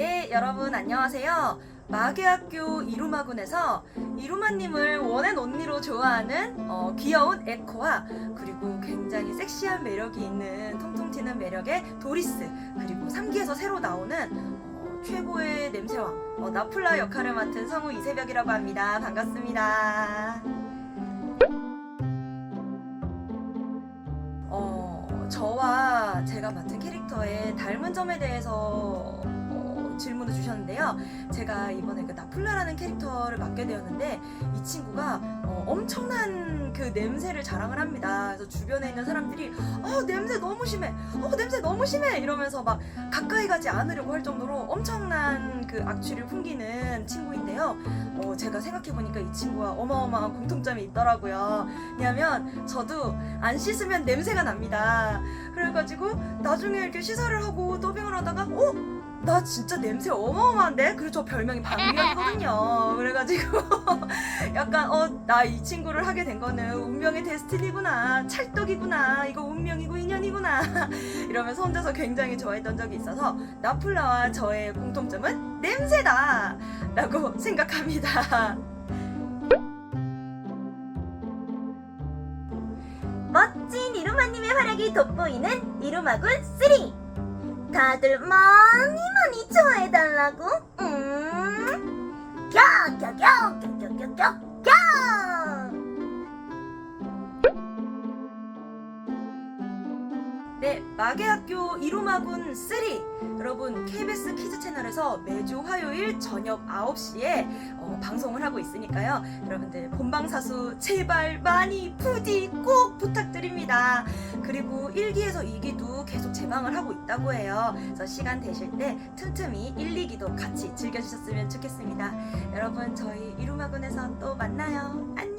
네, 여러분 안녕하세요. 마계학교 이루마군에서 이루마님을 원앤 언니로 좋아하는 어, 귀여운 에코와 그리고 굉장히 섹시한 매력이 있는 통통 튀는 매력의 도리스 그리고 3기에서 새로 나오는 어, 최고의 냄새왕 어, 나플라 역할을 맡은 성우 이세벽이라고 합니다. 반갑습니다. 어, 저와 제가 맡은 캐릭터의 닮은 점에 대해서 어, 질문을 주셨는데요. 제가 이번에 그 나플라라는 캐릭터를 맡게 되었는데 이 친구가 어, 엄청난 그 냄새를 자랑을 합니다. 그래서 주변에 있는 사람들이 어 냄새 너무 심해, 어 냄새 너무 심해 이러면서 막 가까이 가지 않으려고 할 정도로 엄청난 그 악취를 풍기는 친구인데요. 어, 제가 생각해 보니까 이 친구와 어마어마한 공통점이 있더라고요. 왜냐면 저도 안 씻으면 냄새가 납니다. 그래가지고 나중에 이렇게 시사를 하고 더빙을 하다가 어? 나 진짜 냄새 어마어마한데? 그리고 저 별명이 방귀연이거든요. 그래가지고 약간 어 나 이 친구를 하게 된 거는 운명의 데스티니구나 찰떡이구나 이거 운명이고 인연이구나 이러면서 혼자서 굉장히 좋아했던 적이 있어서 나플라와 저의 공통점은 냄새다 라고 생각합니다. 멋진 이루마님의 활약이 돋보이는 이루마군 3 다들 많이 많이 좋아해달라고? 음. 꺄꺄꺄꺄꺄꺄꺄 네, 마계학교 이루마군 3 여러분 KBS 키즈 채널에서 매주 화요일 저녁 9시에 어, 방송을 하고 있으니까요. 여러분들 본방사수 제발 많이 부디 꼭 2기도 계속 재방을 하고 있다고 해요. 그래서 시간 되실 때 틈틈이 1, 2기도 같이 즐겨주셨으면 좋겠습니다. 여러분 저희 이루마군에서 또 만나요. 안녕.